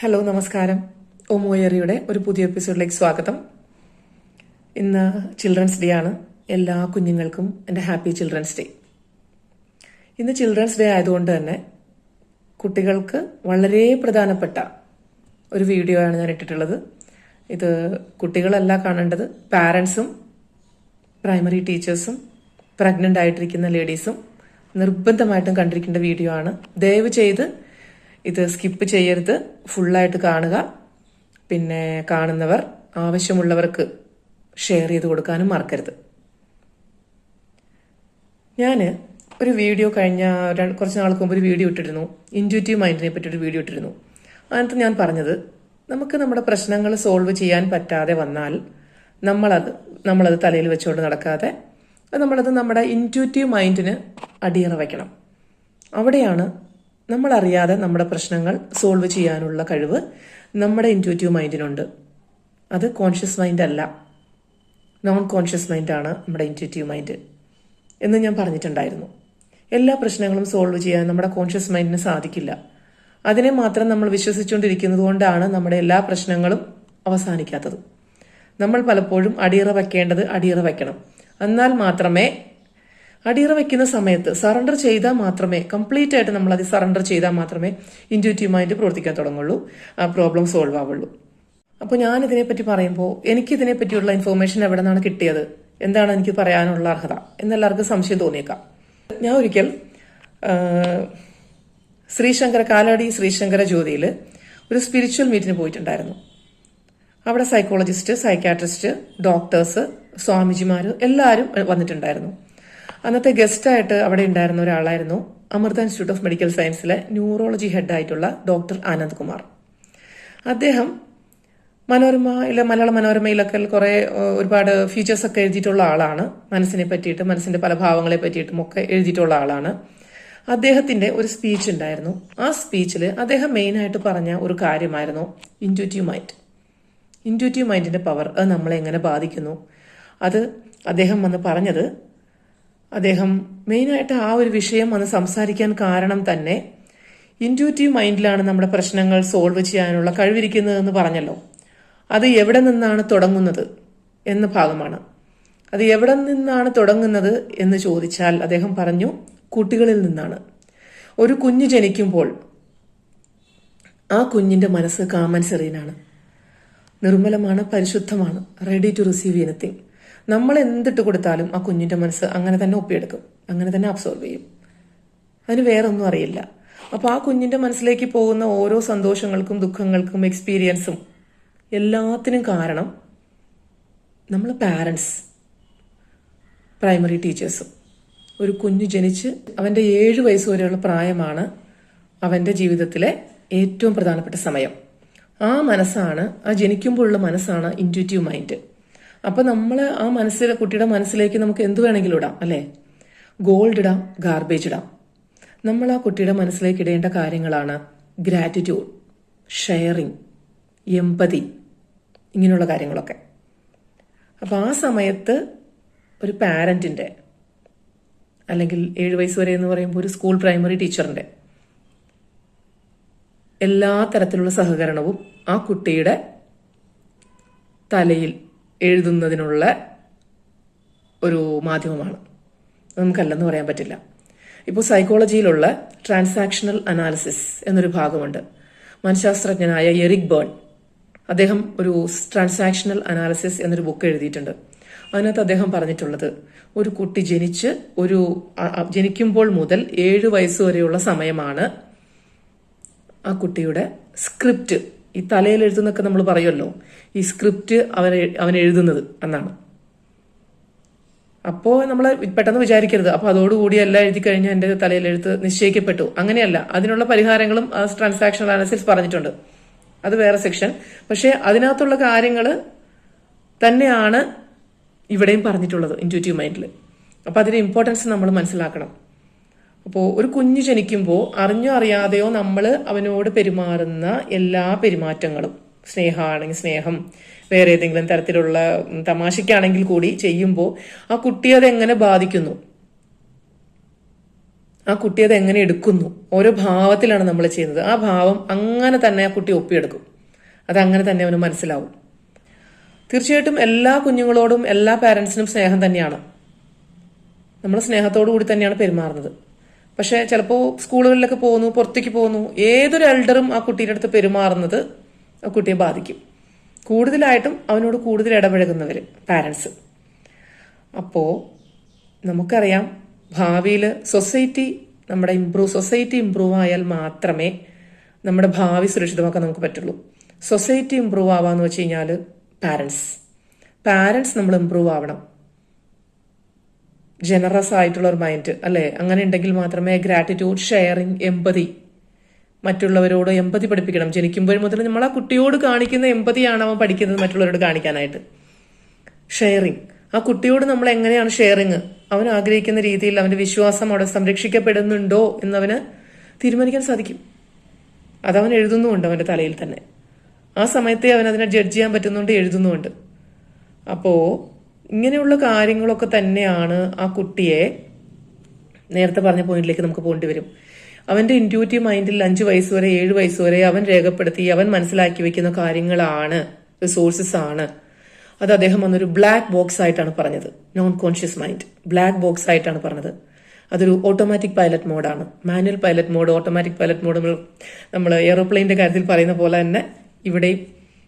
Hello നമസ്കാരം. ഒമോയറിയുടെ ഒരു പുതിയ എപ്പിസോഡിലേക്ക് സ്വാഗതം. ഇന്ന് ചിൽഡ്രൻസ് ഡേ ആണ്. എല്ലാ കുഞ്ഞുങ്ങൾക്കും എന്റെ ഹാപ്പി ചിൽഡ്രൻസ് ഡേ ഇന്ന് ചിൽഡ്രൻസ് ഡേ ആയതുകൊണ്ട് തന്നെ കുട്ടികൾക്ക് വളരെ പ്രധാനപ്പെട്ട ഒരു വീഡിയോ ആണ് ഞാൻ ഇട്ടിട്ടുള്ളത്. ഇത് കുട്ടികളല്ല കാണേണ്ടത്. പാരൻസും പ്രൈമറി ടീച്ചേഴ്സും പ്രഗ്നന്റ് ആയിട്ടിരിക്കുന്ന ലേഡീസും നിർബന്ധമായിട്ടും കണ്ടിരിക്കേണ്ട വീഡിയോ ആണ്. ദയവ് ചെയ്ത് ഇത് സ്കിപ്പ് ചെയ്യരുത്. ഫുള്ളായിട്ട് കാണുക. പിന്നെ കാണുന്നവർ ആവശ്യമുള്ളവർക്ക് ഷെയർ ചെയ്ത് കൊടുക്കാനും മറക്കരുത്. ഞാൻ ഒരു വീഡിയോ കഴിഞ്ഞ കുറച്ച് നാൾക്ക് മുമ്പ് ഒരു വീഡിയോ ഇട്ടിരുന്നു. ഇന്റ്യൂറ്റീവ് മൈൻഡിനെ പറ്റി ഒരു വീഡിയോ ഇട്ടിരുന്നു. അതിനകത്ത് ഞാൻ പറഞ്ഞത് നമുക്ക് നമ്മുടെ പ്രശ്നങ്ങൾ സോൾവ് ചെയ്യാൻ പറ്റാതെ വന്നാൽ നമ്മളത് നമ്മളത് തലയിൽ വെച്ചുകൊണ്ട് നടക്കാതെ നമ്മളത് നമ്മുടെ ഇന്റ്യൂറ്റീവ് മൈൻഡിന് അടിയറ വയ്ക്കണം. അവിടെയാണ് നമ്മളറിയാതെ നമ്മുടെ പ്രശ്നങ്ങൾ സോൾവ് ചെയ്യാനുള്ള കഴിവ് നമ്മുടെ ഇന്റുറ്റീവ് മൈൻഡിനുണ്ട് അത് കോൺഷ്യസ് മൈൻഡ് അല്ല. നോൺ കോൺഷ്യസ് മൈൻഡാണ് നമ്മുടെ ഇന്റുറ്റീവ് മൈൻഡ് എന്ന് ഞാൻ പറഞ്ഞിട്ടുണ്ടായിരുന്നു. എല്ലാ പ്രശ്നങ്ങളും സോൾവ് ചെയ്യാൻ നമ്മുടെ കോൺഷ്യസ് മൈൻഡിന് സാധിക്കില്ല. അതിനെ മാത്രം നമ്മൾ വിശ്വസിച്ചുകൊണ്ടിരിക്കുന്നത് കൊണ്ടാണ് നമ്മുടെ എല്ലാ പ്രശ്നങ്ങളും അവസാനിക്കാത്തത്. നമ്മൾ പലപ്പോഴും അടിയറ വയ്ക്കേണ്ടത് അടിയറ വയ്ക്കണം എന്നാൽ മാത്രമേ അടിയറ വയ്ക്കുന്ന സമയത്ത് സറണ്ടർ ചെയ്താൽ മാത്രമേ കംപ്ലീറ്റ് ആയിട്ട് നമ്മൾ അത് സറണ്ടർ ചെയ്താൽ മാത്രമേ ഇന്റ്യൂറ്റീവ് മൈൻഡ് പ്രവർത്തിക്കാൻ തുടങ്ങുള്ളൂ. ആ പ്രോബ്ലം സോൾവ് ആവുള്ളൂ. അപ്പോൾ ഞാൻ ഇതിനെപ്പറ്റി പറയുമ്പോൾ എനിക്ക് ഇതിനെ പറ്റിയുള്ള ഇൻഫോർമേഷൻ എവിടെ നിന്നാണ് കിട്ടിയത്? എന്താണ് എനിക്ക് പറയാനുള്ള അർഹത? എന്നെല്ലാവർക്കും സംശയം തോന്നിയേക്കാം. ഞാൻ ഒരിക്കൽ ശ്രീശങ്കര കാലടി ശ്രീശങ്കര ജ്യോതിയിൽ ഒരു സ്പിരിച്വൽ മീറ്റിന് പോയിട്ടുണ്ടായിരുന്നു. അവിടെ സൈക്കോളജിസ്റ്റ് സൈക്കാട്രിസ്റ്റ് ഡോക്ടേഴ്സ് സ്വാമിജിമാർ എല്ലാവരും വന്നിട്ടുണ്ടായിരുന്നു. അന്നത്തെ ഗസ്റ്റായിട്ട് അവിടെ ഉണ്ടായിരുന്ന ഒരാളായിരുന്നു അമൃത ഇൻസ്റ്റിറ്റ്യൂട്ട് ഓഫ് മെഡിക്കൽ സയൻസിലെ ന്യൂറോളജി ഹെഡായിട്ടുള്ള ഡോക്ടർ ആനന്ദ് കുമാർ. അദ്ദേഹം മനോരമയിലെ മലയാള മനോരമയിലൊക്കെ കുറെ ഒരുപാട് ഫീച്ചേഴ്സ് ഒക്കെ എഴുതിയിട്ടുള്ള ആളാണ്. മനസ്സിനെ പറ്റിയിട്ട് മനസ്സിന്റെ പല ഭാവങ്ങളെ പറ്റിയിട്ടും ഒക്കെ എഴുതിയിട്ടുള്ള ആളാണ്. അദ്ദേഹത്തിന്റെ ഒരു സ്പീച്ച് ഉണ്ടായിരുന്നു. ആ സ്പീച്ചിൽ അദ്ദേഹം മെയിൻ ആയിട്ട് പറഞ്ഞ ഒരു കാര്യമായിരുന്നു ഇന്റുറ്റീവ് മൈൻഡ് ഇന്റുറ്റീവ് മൈൻഡിന്റെ പവർ അത് നമ്മളെ എങ്ങനെ ബാധിക്കുന്നു? അത് അദ്ദേഹം വന്ന് പറഞ്ഞത് അദ്ദേഹം മെയിനായിട്ട് ആ ഒരു വിഷയം വന്ന് സംസാരിക്കാൻ കാരണം തന്നെ ഇന്റ്യൂറ്റീവ് മൈൻഡിലാണ് നമ്മുടെ പ്രശ്നങ്ങൾ സോൾവ് ചെയ്യാനുള്ള കഴിവിരിക്കുന്നതെന്ന് പറഞ്ഞല്ലോ. അത് എവിടെ നിന്നാണ് തുടങ്ങുന്നത് എന്ന ഭാഗമാണ്. അത് എവിടെ നിന്നാണ് തുടങ്ങുന്നത് എന്ന് ചോദിച്ചാൽ അദ്ദേഹം പറഞ്ഞു കുട്ടികളിൽ നിന്നാണ്. ഒരു കുഞ്ഞ് ജനിക്കുമ്പോൾ ആ കുഞ്ഞിന്റെ മനസ്സ് കാമൻ സെറീനാണ് നിർമ്മലമാണ് പരിശുദ്ധമാണ് റെഡി ടു റിസീവ് എനിത്തിങ് നമ്മൾ എന്തിട്ട് കൊടുത്താലും ആ കുഞ്ഞിന്റെ മനസ്സ് അങ്ങനെ തന്നെ ഒപ്പിയെടുക്കും. അങ്ങനെ തന്നെ അബ്സോർവ് ചെയ്യും. അതിന് വേറെ ഒന്നും അറിയില്ല. അപ്പൊ ആ കുഞ്ഞിന്റെ മനസ്സിലേക്ക് പോകുന്ന ഓരോ സന്തോഷങ്ങൾക്കും ദുഃഖങ്ങൾക്കും എക്സ്പീരിയൻസും എല്ലാത്തിനും കാരണം നമ്മൾ പാരൻസ് പ്രൈമറി ടീച്ചേഴ്സും ഒരു കുഞ്ഞ് ജനിച്ച് അവന്റെ ഏഴ് വയസ്സ് വരെയുള്ള പ്രായമാണ് അവന്റെ ജീവിതത്തിലെ ഏറ്റവും പ്രധാനപ്പെട്ട സമയം. ആ മനസ്സാണ് ആ ജനിക്കുമ്പോഴുള്ള മനസ്സാണ് ഇന്റുറ്റീവ് മൈൻഡ് അപ്പൊ നമ്മൾ ആ മനസ്സിലെ കുട്ടിയുടെ മനസ്സിലേക്ക് നമുക്ക് എന്ത് വേണമെങ്കിലും ഇടാം അല്ലെ? ഗോൾഡ് ഇടാം ഗാർബേജ് ഇടാം. നമ്മൾ ആ കുട്ടിയുടെ മനസ്സിലേക്ക് ഇടേണ്ട കാര്യങ്ങളാണ് ഗ്രാറ്റിറ്റ്യൂഡ് ഷെയറിങ് എമ്പതി ഇങ്ങനെയുള്ള കാര്യങ്ങളൊക്കെ. അപ്പൊ ആ സമയത്ത് ഒരു പാരന്റിന്റെ അല്ലെങ്കിൽ ഏഴ് വയസ്സ് വരെ എന്ന് പറയുമ്പോൾ ഒരു സ്കൂൾ പ്രൈമറി ടീച്ചറിന്റെ എല്ലാ തരത്തിലുള്ള സഹകരണവും ആ കുട്ടിയുടെ തലയിൽ എഴുതുന്നതിനുള്ള ഒരു മാധ്യമമാണ്. നമുക്കല്ലെന്ന് പറയാൻ പറ്റില്ല. ഇപ്പോൾ സൈക്കോളജിയിലുള്ള ട്രാൻസാക്ഷണൽ അനാലിസിസ് എന്നൊരു ഭാഗമുണ്ട്. മനഃശാസ്ത്രജ്ഞനായ എറിക് ബേൺ അദ്ദേഹം ഒരു ട്രാൻസാക്ഷണൽ അനാലിസിസ് എന്നൊരു ബുക്ക് എഴുതിയിട്ടുണ്ട്. അതിനകത്ത് അദ്ദേഹം പറഞ്ഞിട്ടുള്ളത് ഒരു കുട്ടി ജനിച്ച് ഒരു ജനിക്കുമ്പോൾ മുതൽ ഏഴ് വയസ്സ് വരെയുള്ള സമയമാണ് ആ കുട്ടിയുടെ സ്ക്രിപ്റ്റ് ഈ തലയിൽ എഴുതുന്നൊക്കെ നമ്മൾ പറയുമല്ലോ. ഈ സ്ക്രിപ്റ്റ് അവൻ അവൻ എഴുതുന്നത് എന്നാണ്. അപ്പോൾ നമ്മൾ പെട്ടെന്ന് വിചാരിക്കരുത്. അപ്പോൾ അതോടുകൂടി എല്ലാം എഴുതി കഴിഞ്ഞാൽ എന്റെ തലയിൽ എഴുത്ത് നിശ്ചയിക്കപ്പെട്ടു. അങ്ങനെയല്ല. അതിനുള്ള പരിഹാരങ്ങളും ആ ട്രാൻസാക്ഷൻ അനാലിസിസ് പറഞ്ഞിട്ടുണ്ട്. അത് വേറെ സെക്ഷൻ പക്ഷേ അതിനകത്തുള്ള കാര്യങ്ങൾ തന്നെയാണ് ഇവിടെയും പറഞ്ഞിട്ടുള്ളത് ഇന്റുറ്റീവ് മൈൻഡിൽ അപ്പോൾ അതിന്റെ ഇമ്പോർട്ടൻസ് നമ്മൾ മനസ്സിലാക്കണം. അപ്പോൾ ഒരു കുഞ്ഞ് ജനിക്കുമ്പോൾ അറിഞ്ഞോ അറിയാതെയോ നമ്മൾ അവനോട് പെരുമാറുന്ന എല്ലാ പെരുമാറ്റങ്ങളും സ്നേഹമാണെങ്കിൽ സ്നേഹം വേറെ ഏതെങ്കിലും തരത്തിലുള്ള തമാശയ്ക്കാണെങ്കിൽ കൂടി ചെയ്യുമ്പോൾ ആ കുട്ടി അതെങ്ങനെ ബാധിക്കുന്നു? ആ കുട്ടി എങ്ങനെ എടുക്കുന്നു? ഓരോ ഭാവത്തിലാണ് നമ്മൾ ചെയ്യുന്നത്. ആ ഭാവം അങ്ങനെ തന്നെ ആ കുട്ടി ഒപ്പിയെടുക്കും. അതങ്ങനെ തന്നെ അവന് മനസ്സിലാവും. തീർച്ചയായിട്ടും എല്ലാ കുഞ്ഞുങ്ങളോടും എല്ലാ പാരൻസിനും സ്നേഹം തന്നെയാണ്. നമ്മൾ സ്നേഹത്തോടു കൂടി തന്നെയാണ് പെരുമാറുന്നത്. പക്ഷെ ചിലപ്പോൾ സ്കൂളുകളിലൊക്കെ പോകുന്നു പുറത്തേക്ക് പോകുന്നു ഏതൊരു എൽഡറും ആ കുട്ടിയുടെ അടുത്ത് പെരുമാറുന്നത് ആ കുട്ടിയെ ബാധിക്കും. കൂടുതലായിട്ടും അവനോട് കൂടുതൽ ഇടപഴകുന്നവർ പാരൻസ് അപ്പോ നമുക്കറിയാം ഭാവിയിൽ സൊസൈറ്റി നമ്മുടെ ഇമ്പ്രൂവ് സൊസൈറ്റി ഇമ്പ്രൂവ് ആയാൽ മാത്രമേ നമ്മുടെ ഭാവി സുരക്ഷിതമാക്കാൻ നമുക്ക് പറ്റുള്ളൂ. സൊസൈറ്റി ഇമ്പ്രൂവ് ആവാന്ന് വെച്ച് കഴിഞ്ഞാൽ പാരൻസ് പാരൻസ് നമ്മൾ ഇമ്പ്രൂവ് ആവണം. ജനറസ് ആയിട്ടുള്ള ഒരു മൈൻഡ് അല്ലെ? അങ്ങനെ ഉണ്ടെങ്കിൽ മാത്രമേ ഗ്രാറ്റിറ്റ്യൂഡ് ഷെയറിങ് എമ്പതി മറ്റുള്ളവരോട് എമ്പതി പഠിപ്പിക്കണം. ജനിക്കുമ്പോൾ മുതൽ നമ്മൾ ആ കുട്ടിയോട് കാണിക്കുന്ന എമ്പതിയാണ് അവൻ പഠിക്കുന്നത് മറ്റുള്ളവരോട് കാണിക്കാനായിട്ട്. ഷെയറിങ് ആ കുട്ടിയോട് നമ്മൾ എങ്ങനെയാണ് ഷെയറിങ് അവൻ ആഗ്രഹിക്കുന്ന രീതിയിൽ അവന്റെ വിശ്വാസം അവിടെ സംരക്ഷിക്കപ്പെടുന്നുണ്ടോ എന്നവന് തീരുമാനിക്കാൻ സാധിക്കും. അതവൻ എഴുതുന്നുമുണ്ട് അവന്റെ തലയിൽ തന്നെ. ആ സമയത്തെ അവൻ അതിനെ ജഡ്ജ് ചെയ്യാൻ പറ്റുന്നുണ്ട് എഴുതുന്നുമുണ്ട്. അപ്പോ ഇങ്ങനെയുള്ള കാര്യങ്ങളൊക്കെ തന്നെയാണ് ആ കുട്ടിയെ നേരത്തെ പറഞ്ഞ പോയിന്റിലേക്ക് നമുക്ക് പോകേണ്ടി വരും. അവന്റെ ഇന്റ്യൂറ്റീവ് മൈൻഡിൽ അഞ്ചു വയസ്സ് വരെ ഏഴ് വയസ്സ് വരെ അവൻ രേഖപ്പെടുത്തി അവൻ മനസ്സിലാക്കി വെക്കുന്ന കാര്യങ്ങളാണ് റിസോഴ്സസ് ആണ്. അത് അദ്ദേഹം അന്നൊരു ബ്ലാക്ക് ബോക്സ് ആയിട്ടാണ് പറഞ്ഞത്. Non conscious mind black box ആയിട്ടാണ് പറഞ്ഞത്. അതൊരു automatic pilot മോഡാണ് manual pilot mode automatic pilot mode നമ്മൾ നമ്മൾ കാര്യത്തിൽ പറയുന്ന പോലെ തന്നെ ഇവിടെയും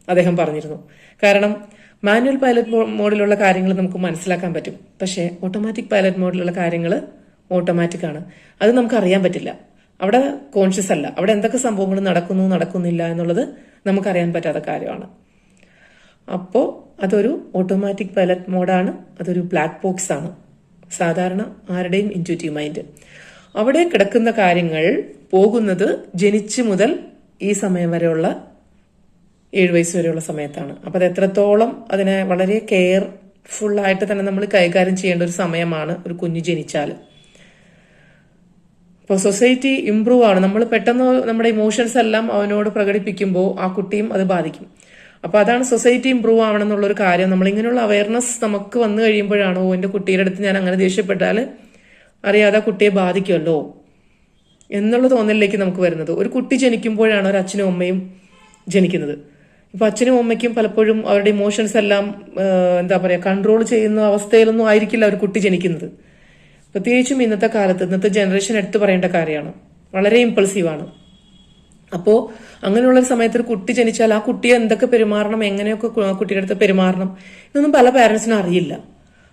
അദ്ദേഹം പറഞ്ഞിരുന്നു. കാരണം മാനുവൽ പൈലറ്റ് മോഡിലുള്ള കാര്യങ്ങൾ നമുക്ക് മനസ്സിലാക്കാൻ പറ്റും. പക്ഷേ ഓട്ടോമാറ്റിക് പൈലറ്റ് മോഡിലുള്ള കാര്യങ്ങൾ ഓട്ടോമാറ്റിക് ആണ്. അത് നമുക്ക് അറിയാൻ പറ്റില്ല. അവിടെ കോൺഷ്യസ് അല്ല. അവിടെ എന്തൊക്കെ സംഭവങ്ങൾ നടക്കുന്നു നടക്കുന്നില്ല എന്നുള്ളത് നമുക്കറിയാൻ പറ്റാത്ത കാര്യമാണ്. അപ്പോൾ അതൊരു ഓട്ടോമാറ്റിക് പൈലറ്റ് മോഡാണ്. അതൊരു ബ്ലാക്ക് ബോക്സ് ആണ്. സാധാരണ ആരുടെയും ഇന്റുറ്റീവ് മൈൻഡ് അവിടെ കിടക്കുന്ന കാര്യങ്ങൾ പോകുന്നത് ജനിച്ചു മുതൽ ഈ സമയം വരെയുള്ള ഏഴ് വയസ്സ് വരെയുള്ള സമയത്താണ്. അപ്പൊ അത് എത്രത്തോളം അതിനെ വളരെ കെയർഫുൾ ആയിട്ട് തന്നെ നമ്മൾ കൈകാര്യം ചെയ്യേണ്ട ഒരു സമയമാണ് ഒരു കുഞ്ഞ് ജനിച്ചാൽ ഇപ്പോൾ സൊസൈറ്റി ഇമ്പ്രൂവ് ആണ്. നമ്മൾ പെട്ടെന്ന് നമ്മുടെ ഇമോഷൻസ് എല്ലാം അവനോട് പ്രകടിപ്പിക്കുമ്പോൾ ആ കുട്ടിയും അത് ബാധിക്കും. അപ്പൊ അതാണ് സൊസൈറ്റി ഇമ്പ്രൂവ് ആവണം എന്നുള്ളൊരു കാര്യം. നമ്മൾ ഇങ്ങനെയുള്ള അവയർനെസ് നമുക്ക് വന്നു കഴിയുമ്പോഴാണ് എന്റെ കുട്ടിയുടെ അടുത്ത് ഞാൻ അങ്ങനെ ദേഷ്യപ്പെട്ടാൽ അറിയാതെ കുട്ടിയെ ബാധിക്കുമല്ലോ എന്നുള്ള തോന്നലിലേക്ക് നമുക്ക് വരുന്നത്. ഒരു കുട്ടി ജനിക്കുമ്പോഴാണ് ഒരു അച്ഛനും അമ്മയും ജനിക്കുന്നത്. ഇപ്പൊ അച്ഛനും അമ്മയ്ക്കും പലപ്പോഴും അവരുടെ ഇമോഷൻസ് എല്ലാം എന്താ പറയാ കൺട്രോൾ ചെയ്യുന്ന അവസ്ഥയിലൊന്നും ആയിരിക്കില്ല ഒരു കുട്ടി ജനിക്കുന്നത്. പ്രത്യേകിച്ചും ഇന്നത്തെ കാലത്ത് ഇന്നത്തെ ജനറേഷൻ എടുത്തു പറയേണ്ട കാര്യമാണ്. വളരെ ഇമ്പൾസീവാണ് അപ്പോ അങ്ങനെയുള്ള സമയത്ത് ഒരു കുട്ടി ജനിച്ചാൽ ആ കുട്ടിയെ എന്തൊക്കെ പെരുമാറണം എങ്ങനെയൊക്കെ കുട്ടിയുടെ അടുത്ത് പെരുമാറണം ഇതൊന്നും പല പാരന്റ്സിനും അറിയില്ല.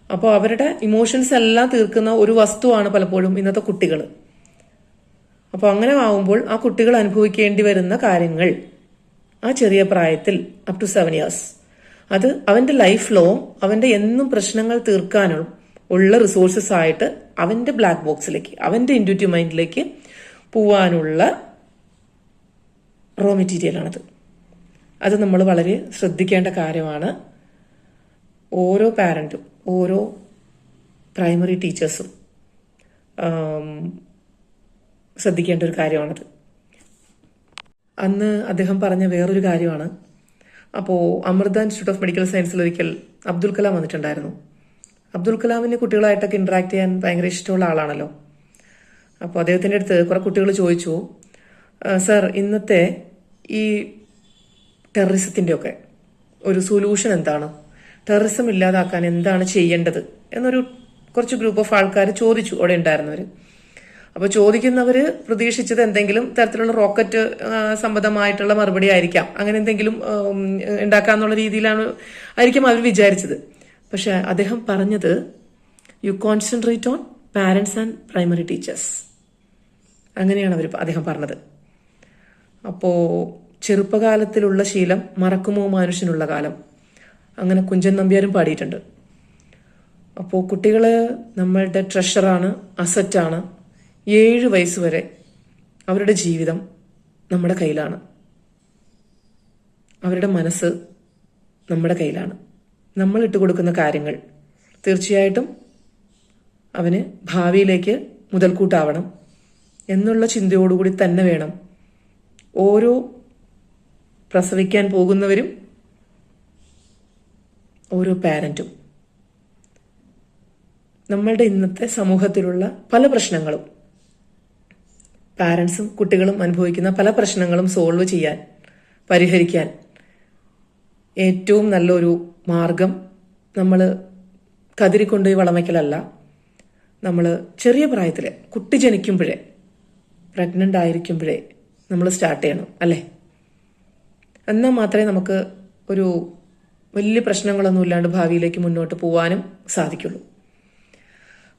അപ്പോൾ അവരുടെ ഇമോഷൻസ് എല്ലാം തീർക്കുന്ന ഒരു വസ്തുവാണ് പലപ്പോഴും ഇന്നത്തെ കുട്ടികൾ അപ്പോൾ അങ്ങനെ ആവുമ്പോൾ ആ കുട്ടികൾ അനുഭവിക്കേണ്ടി വരുന്ന കാര്യങ്ങൾ. ആ ചെറിയ പ്രായത്തിൽ അപ് ടു സെവൻ ഇയേഴ്സ് അത് അവന്റെ ലൈഫ് ലോങ് അവന്റെ എന്നും പ്രശ്നങ്ങൾ തീർക്കാനും ഉള്ള റിസോഴ്സസ് ആയിട്ട് അവന്റെ ബ്ലാക്ക് ബോക്സിലേക്ക് അവന്റെ ഇൻഡ്യൂറ്റീവ് മൈൻഡിലേക്ക് പോവാനുള്ള റോ മെറ്റീരിയലാണത് അത് നമ്മൾ വളരെ ശ്രദ്ധിക്കേണ്ട കാര്യമാണ്. ഓരോ പാരന്റും ഓരോ പ്രൈമറി ടീച്ചേഴ്സും ശ്രദ്ധിക്കേണ്ട ഒരു കാര്യമാണത്. അന്ന് അദ്ദേഹം പറഞ്ഞ വേറൊരു കാര്യമാണ്. അപ്പോൾ അമൃത ഇൻസ്റ്റിറ്റ്യൂട്ട് ഓഫ് മെഡിക്കൽ സയൻസിൽ ഒരിക്കൽ അബ്ദുൽ കലാം വന്നിട്ടുണ്ടായിരുന്നു. അബ്ദുൽ കലാമിന് കുട്ടികളായിട്ടൊക്കെ ഇന്ററാക്ട് ചെയ്യാൻ ഭയങ്കര ഇഷ്ടമുള്ള ആളാണല്ലോ. അപ്പോൾ അദ്ദേഹത്തിന്റെ അടുത്ത് കുറെ കുട്ടികൾ ചോദിച്ചു സർ ഇന്നത്തെ ഈ ടെററിസത്തിന്റെയൊക്കെ ഒരു സൊല്യൂഷൻ എന്താണ്? ടെററിസം ഇല്ലാതാക്കാൻ എന്താണ് ചെയ്യേണ്ടത്? എന്നൊരു കുറച്ച് ഗ്രൂപ്പ് ഓഫ് ആൾക്കാർ ചോദിച്ചു അവിടെ ഉണ്ടായിരുന്നവർ അപ്പോൾ ചോദിക്കുന്നവർ പ്രതീക്ഷിച്ചത് എന്തെങ്കിലും തരത്തിലുള്ള റോക്കറ്റ് സംബന്ധമായിട്ടുള്ള മറുപടി ആയിരിക്കാം. അങ്ങനെ എന്തെങ്കിലും ഉണ്ടാക്കാന്നുള്ള രീതിയിലാണ് ആയിരിക്കും അവർ വിചാരിച്ചത്. പക്ഷെ അദ്ദേഹം പറഞ്ഞത് you concentrate on parents and primary teachers അങ്ങനെയാണ് അവർ അദ്ദേഹം പറഞ്ഞത്. അപ്പോ ചെറുപ്പകാലത്തിലുള്ള ശീലം മറക്കുമോ മനുഷ്യനുള്ള കാലം? അങ്ങനെ കുഞ്ചൻ നമ്പ്യാരും പാടിയിട്ടുണ്ട്. അപ്പോൾ കുട്ടികൾ നമ്മളുടെ ട്രഷറാണ് അസറ്റാണ് ഏഴ് വയസ്സ് വരെ അവരുടെ ജീവിതം നമ്മുടെ കയ്യിലാണ്. അവരുടെ മനസ്സ് നമ്മുടെ കയ്യിലാണ്. നമ്മൾ ഇട്ട് കൊടുക്കുന്ന കാര്യങ്ങൾ തീർച്ചയായിട്ടും അവന് ഭാവിയിലേക്ക് മുതൽക്കൂട്ടാവണം എന്നുള്ള ചിന്തയോടുകൂടി തന്നെ വേണം ഓരോ പ്രസവിക്കാൻ പോകുന്നവരും ഓരോ പാരന്റും. നമ്മളുടെ ഇന്നത്തെ സമൂഹത്തിലുള്ള പല പ്രശ്നങ്ങളും പാരൻസും കുട്ടികളും അനുഭവിക്കുന്ന പല പ്രശ്നങ്ങളും സോൾവ് ചെയ്യാൻ പരിഹരിക്കാൻ ഏറ്റവും നല്ലൊരു മാർഗം നമ്മൾ കതിരിക്കൊണ്ടുപോയി വളമയ്ക്കലല്ല. നമ്മൾ ചെറിയ പ്രായത്തിൽ കുട്ടി ജനിക്കുമ്പോഴേ പ്രഗ്നന്റ് ആയിരിക്കുമ്പോഴേ നമ്മൾ സ്റ്റാർട്ട് ചെയ്യണം അല്ലേ? എന്നാൽ മാത്രമേ നമുക്ക് ഒരു വലിയ പ്രശ്നങ്ങളൊന്നും ഇല്ലാണ്ട് ഭാവിയിലേക്ക് മുന്നോട്ട് പോകാനും സാധിക്കുള്ളൂ.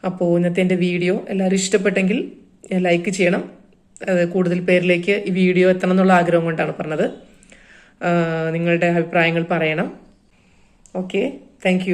അപ്പോൾ ഇന്നത്തെ എന്റെ വീഡിയോ എല്ലാവരും ഇഷ്ടപ്പെട്ടെങ്കിൽ ലൈക്ക് ചെയ്യണം. കൂടുതൽ പേരിലേക്ക് ഈ വീഡിയോ എത്തണം എന്നുള്ള ആഗ്രഹം കൊണ്ടാണ് പറഞ്ഞത്. നിങ്ങളുടെ അഭിപ്രായങ്ങൾ പറയണം. Okay thank